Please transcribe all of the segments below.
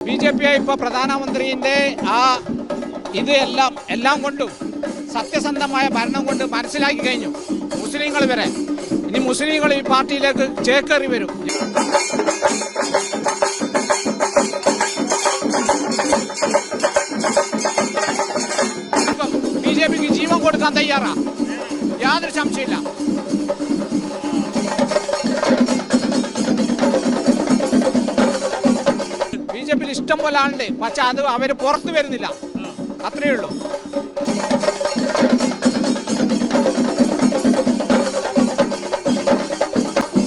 B J P ഇപ്പോൾ പ്രധാനമന്ത്രിന്റെ ആ ഇത് എല്ലാം എല്ലാം കൊണ്ടും സത്യസന്ധമായ ഭരണം കൊണ്ട് മനസ്സിലാക്കി കഴിഞ്ഞു മുസ്ലിങ്ങൾ വരെ. ഇനി മുസ്ലിങ്ങൾ ഈ പാർട്ടിയിലേക്ക് ചേക്കേറി വരും. ബി ജെ പിക്ക് ജീവൻ കൊടുക്കാൻ തയ്യാറാ. യാതൊരു സംശയമില്ല ബി ജെ പിയിൽ ഇഷ്ടം പോലെ ആളുണ്ട്. പക്ഷെ അത് അവർ പുറത്തു വരുന്നില്ല. അത്രയേ ഉള്ളൂ.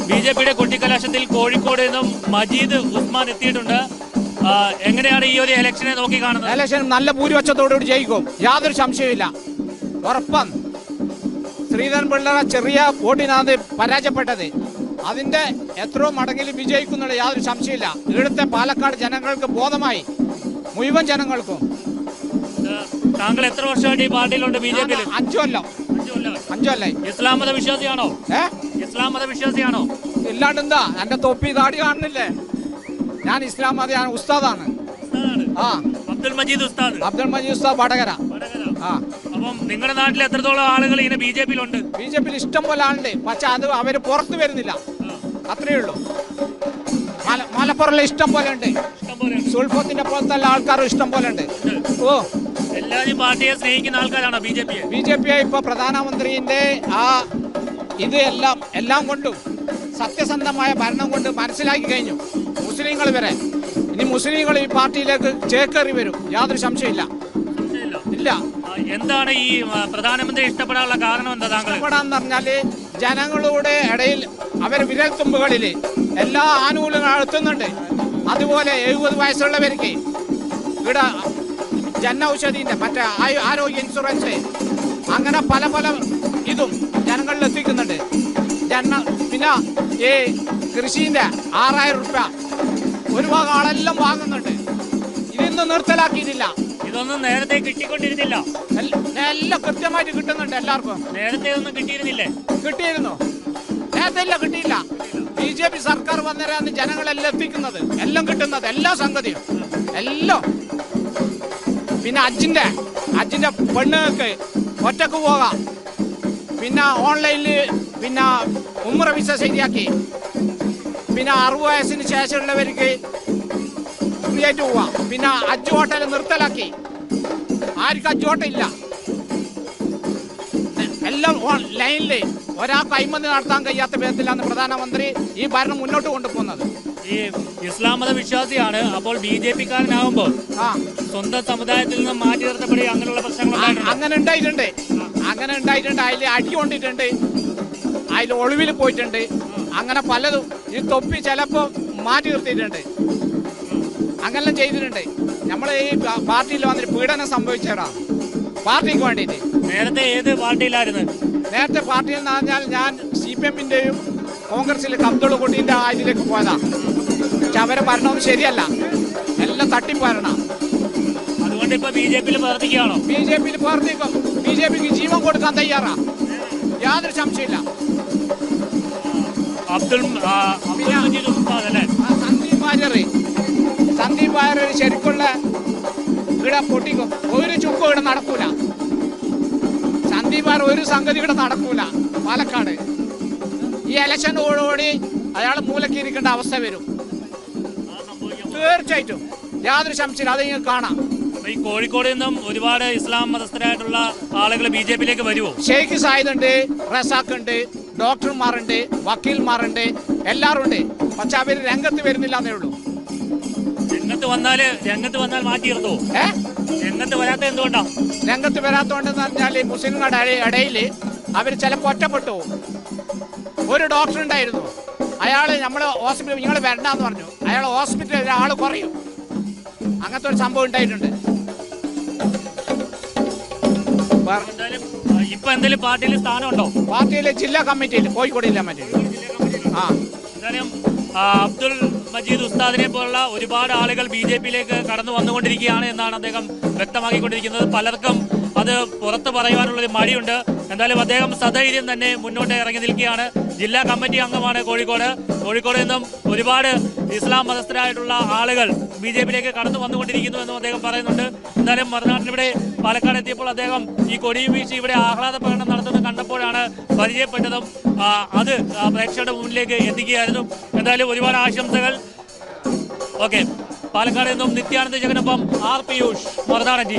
ബി ജെ പിയുടെ കൊട്ടിക്കലാശത്തിൽ കോഴിക്കോട് നിന്നും മജീദ് ഉസ്മാൻ എത്തിയിട്ടുണ്ട്. എങ്ങനെയാണ് ഈ ഒരു ഇലക്ഷനെ നോക്കി കാണുന്നത്? ഇലക്ഷൻ നല്ല ഭൂരിപക്ഷത്തോടുകൂടി ജയിക്കും. യാതൊരു സംശയമില്ല ഉറപ്പം ശ്രീധരൻ പിള്ളറ ചെറിയ വോട്ടിനാണ് പരാജയപ്പെട്ടത്. അതിന്റെ എത്രയോ മടങ്ങിൽ വിജയിക്കുന്നുള്ള യാതൊരു സംശയമില്ല. ഇവിടുത്തെ പാലക്കാട് ജനങ്ങൾക്ക് ബോധമായി. മുഴുവൻ ജനങ്ങൾക്കും. താങ്കൾ എത്ര വർഷമായിട്ട് ഈ പാർട്ടിയിലുണ്ട് ബി ജെ പിയിൽ ഞാൻ അഞ്ചു കൊല്ലം. അഞ്ചു കൊല്ലായി. ഇസ്ലാം മത വിശ്വാസിയാണോ ഏ? ഇസ്ലാം മത വിശ്വാസിയാണോ ഇല്ലാണ്ട് എന്താ? എന്റെ തൊപ്പി താടി കാണുന്നില്ലേ? ഞാൻ ഇസ്ലാം മത ഞാൻ ഉസ്താദാണ്. ആ. അബ്ദുൽ മജീദ് ഉസ്താദ്. അബ്ദുൽ മജീദ് ഉസ്താദ് വടകര. വടകര. ആ. അപ്പം നിങ്ങളുടെ നാട്ടിൽ എത്രത്തോളം ആളുകൾ ഇങ്ങനെ ബി ജെ പിയിലുണ്ട്? ബി ജെ പിയിൽ ഇഷ്ടം പോലെ ആളുണ്ട്. പക്ഷെ അത് അവർ പുറത്തു വരുന്നില്ല. അത്രയേ ഉള്ളൂ. മലപ്പുറം ഇഷ്ടം പോലെ ഉണ്ട്. സുൽഫത്തിന്റെ പോലത്തെ ആൾക്കാരും ഇഷ്ടം പോലെ ഉണ്ട്. ഓ. എല്ലാവരും പാർട്ടിയെ സ്നേഹിക്കുന്ന ആൾക്കാരാണ് B J P. B J P ഇപ്പൊ പ്രധാനമന്ത്രിന്റെ ആ ഇത് എല്ലാം എല്ലാം കൊണ്ടും സത്യസന്ധമായ ഭരണം കൊണ്ട് മനസ്സിലാക്കി കഴിഞ്ഞു മുസ്ലിങ്ങൾ വരെ. ഇനി മുസ്ലിങ്ങൾ ഈ പാർട്ടിയിലേക്ക് ചേക്കേറി വരും. യാതൊരു സംശയമില്ല. ഇല്ല. എന്താണ് ഈ പ്രധാനമന്ത്രി ഇഷ്ടപ്പെടാനുള്ള കാരണം എന്താ ഇഷ്ടപ്പെടാന്ന് പറഞ്ഞാൽ ജനങ്ങളുടെ ഇടയിൽ അവർ വിരൽത്തുമ്പുകളിൽ എല്ലാ ആനുകൂല്യങ്ങളും എത്തുന്നുണ്ട് അതുപോലെ എഴുപത് വയസ്സുള്ളവർക്ക് ഇവിടെ ജന ഔഷധിന്റെ മറ്റേ ആയു- ആരോഗ്യ ഇൻഷുറൻസ് അങ്ങനെ പല പല ഇതും ജനങ്ങളിൽ എത്തിക്കുന്നുണ്ട്. ജന പിന്നെ ഈ കൃഷീന്റെ ആറായിരം റുപ്യ ഒരു ഭാഗം ആളെല്ലാം വാങ്ങുന്നുണ്ട്. ഇതൊന്നും നിർത്തലാക്കിയിട്ടില്ല. ഇതൊന്നും നേരത്തെ കിട്ടിക്കൊണ്ടിരുന്നില്ല. എല്ലാം കൃത്യമായിട്ട് കിട്ടുന്നുണ്ട് എല്ലാവർക്കും. നേരത്തെ ഒന്നും കിട്ടിയിരുന്നില്ലേ? കിട്ടിയിരുന്നു. ഇല്ല കിട്ടിയില്ല. ബി ജെ പി സർക്കാർ വന്നേരാന്ന് ജനങ്ങളെല്ലാം എത്തിക്കുന്നത്. എല്ലാം കിട്ടുന്നത് എല്ലാ സംഗതിയും. എല്ലാം. പിന്നെ അജിന്റെ അജിന്റെ പെണ്ണുങ്ങൾക്ക് ഒറ്റയ്ക്ക് പോകാം. പിന്നെ ഓൺലൈനിൽ പിന്നെ ഉമ്ര വിസ ശരിയാക്കി. പിന്നെ അറുപത് വയസ്സിന് ശേഷമുള്ളവർക്ക് ഫ്രീ ആയിട്ട് പോവാം. പിന്നെ അജ് ഹോട്ടൽ നിർത്തലാക്കി. ആർക്കും അജ് ഹോട്ടൽ ഇല്ല എല്ലാം ഓൺ- ലൈനിൽ ഒരാൾക്ക് അഴിമതി നടത്താൻ കഴിയാത്ത വിധത്തിലാണ് പ്രധാനമന്ത്രി ഈ ഭരണം മുന്നോട്ട് കൊണ്ടുപോകുന്നത്. ഈ ഇസ്ലാം മത വിശ്വാസിയാണ്. അപ്പോൾ ബി ജെ പിക്കാരനാകുമ്പോൾ സ്വന്തം സമുദായത്തിൽ നിന്ന് മാറ്റി നിർത്തപ്പെടുക അങ്ങനെയുള്ള പ്രശ്നങ്ങൾ അങ്ങനെ ഉണ്ടായിട്ടുണ്ട്. അങ്ങനെ ഉണ്ടായിട്ടുണ്ട്. അതിൽ അടി കൊണ്ടിട്ടുണ്ട്. അതിൽ ഒളിവിൽ പോയിട്ടുണ്ട്. അങ്ങനെ പലതും ഈ തൊപ്പി ചിലപ്പോൾ മാറ്റി നിർത്തിയിട്ടുണ്ട്. അങ്ങനെല്ലാം ചെയ്തിട്ടുണ്ട്. നമ്മൾ ഈ പാർട്ടിയിൽ വന്നിട്ട് പീഡനം സംഭവിച്ചവരാ. പാർട്ടിക്ക് വേണ്ടിയിട്ട്. നേരത്തെ ഏത് പാർട്ടിയിലായിരുന്നു? നേരത്തെ പാർട്ടിയിൽ എന്ന് പറഞ്ഞാൽ ഞാൻ സി പി എമ്മിന്റെയും കോൺഗ്രസിലെ അബ്ദുൾ കുട്ടീന്റെ ആയിലേക്ക് പോയതാണ് പോയതാ. പക്ഷെ അവരെ ഭരണവും ശരിയല്ല. എല്ലാം തട്ടിപ്പരണം അതുകൊണ്ട് ഇപ്പൊ ബി ജെ പിയിൽ പ്രവർത്തിക്കുകയാണോ? ബി ജെ പിയിൽ പ്രവർത്തിക്കും. ബി ജെ പിക്ക് ജീവൻ കൊടുക്കാൻ തയ്യാറാ. യാതൊരു സംശയമില്ല അബ്ദുൾ സന്ദീപ് വാര്യർ. സന്ദീപ് വാര്യർ ശരിക്കുള്ള ഇവിടെ പൊട്ടിക്കും. ഒരു ചുക്കും ഇവിടെ നടക്കൂല. സന്ദീപാർ ഒരു സംഗതി ഇവിടെ നടക്കൂല. പാലക്കാട്. ഈ ഇലക്ഷനോടുകൂടി അയാൾ മൂലക്ക് ഇരിക്കേണ്ട അവസ്ഥ വരും. തീർച്ചയായിട്ടും. യാതൊരു സംശയം അത് ഇങ്ങനെ കാണാം. ഈ കോഴിക്കോട് നിന്നും ഒരുപാട് ഇസ്ലാം മതസ്ഥരായിട്ടുള്ള ആളുകൾ ബി ജെ പിയിലേക്ക് വരുമോ ഷെയ്ഖ് സായിദ് ഉണ്ട് റസാഖ് ഉണ്ട് ഡോക്ടർമാരുണ്ട് വക്കീൽമാരുണ്ട് എല്ലാവരും ഉണ്ട് പക്ഷെ അവർ രംഗത്ത് വരുന്നില്ല എന്നേ ഉള്ളൂ. രംഗത്ത് വന്നാൽ രംഗത്ത് വന്നാൽ മാറ്റി നിർത്തോ ഏ? രംഗത്ത് വരാത്ത എന്തുകൊണ്ടാ? രംഗത്ത് വരാത്തോണ്ടെന്ന് പറഞ്ഞാൽ ഈ മുസ്ലിങ്ങളുടെ ഇടയിൽ അവർ ചിലപ്പോൾ ഒറ്റപ്പെട്ടു പോകും. ഒരു ഡോക്ടർ ഉണ്ടായിരുന്നു. അയാൾ നമ്മൾ ഹോസ്പിറ്റൽ നിങ്ങൾ വരണ്ടെന്ന് പറഞ്ഞു. അയാൾ ഹോസ്പിറ്റലിൽ ഒരാൾ കുറയും. അങ്ങനത്തെ ഒരു സംഭവം ഉണ്ടായിട്ടുണ്ട്. വേറെ എന്തായാലും ആ, ഇപ്പൊ എന്തെങ്കിലും പാർട്ടിയിൽ സ്ഥാനമുണ്ടോ? പാർട്ടിയിലെ ജില്ലാ കമ്മിറ്റിയിൽ കോഴിക്കോട് ജില്ലാ കമ്മിറ്റിയിൽ. ആ. എന്തായാലും ആ, അബ്ദുൾ മജീദ് ഉസ്താദിനെ പോലുള്ള ഒരുപാട് ആളുകൾ ബി ജെ പിയിലേക്ക് കടന്നു വന്നുകൊണ്ടിരിക്കുകയാണ് എന്നാണ് അദ്ദേഹം വ്യക്തമാക്കിക്കൊണ്ടിരിക്കുന്നത്. പലർക്കും അത് പുറത്ത് പറയുവാനുള്ളൊരു മടിയുണ്ട്. എന്തായാലും അദ്ദേഹം സധൈര്യം തന്നെ മുന്നോട്ട് ഇറങ്ങി നിൽക്കുകയാണ്. ജില്ലാ കമ്മിറ്റി അംഗമാണ് കോഴിക്കോട്. കോഴിക്കോട് നിന്നും ഒരുപാട് ഇസ്ലാം മതസ്ഥരായിട്ടുള്ള ആളുകൾ ബി ജെ പിയിലേക്ക് കടന്നു വന്നുകൊണ്ടിരിക്കുന്നു എന്നും അദ്ദേഹം പറയുന്നുണ്ട്. എന്നാലും മറുനാട്ടിൽ ഇവിടെ പാലക്കാട് എത്തിയപ്പോൾ അദ്ദേഹം ഈ കൊടിയും വീശി ഇവിടെ ആഹ്ലാദ പ്രകടനം നടത്തുന്നത് കണ്ടപ്പോഴാണ് പരിചയപ്പെട്ടതും അത് പ്രേക്ഷകരുടെ മുന്നിലേക്ക് എത്തിക്കുകയായിരുന്നു. എന്തായാലും ഒരുപാട് ആശംസകൾ. ഓക്കെ. പാലക്കാട് നിന്നും നിത്യാനന്ദ ജഗനൊപ്പം ആർ പിയൂഷ് മറുനാടൻ ടി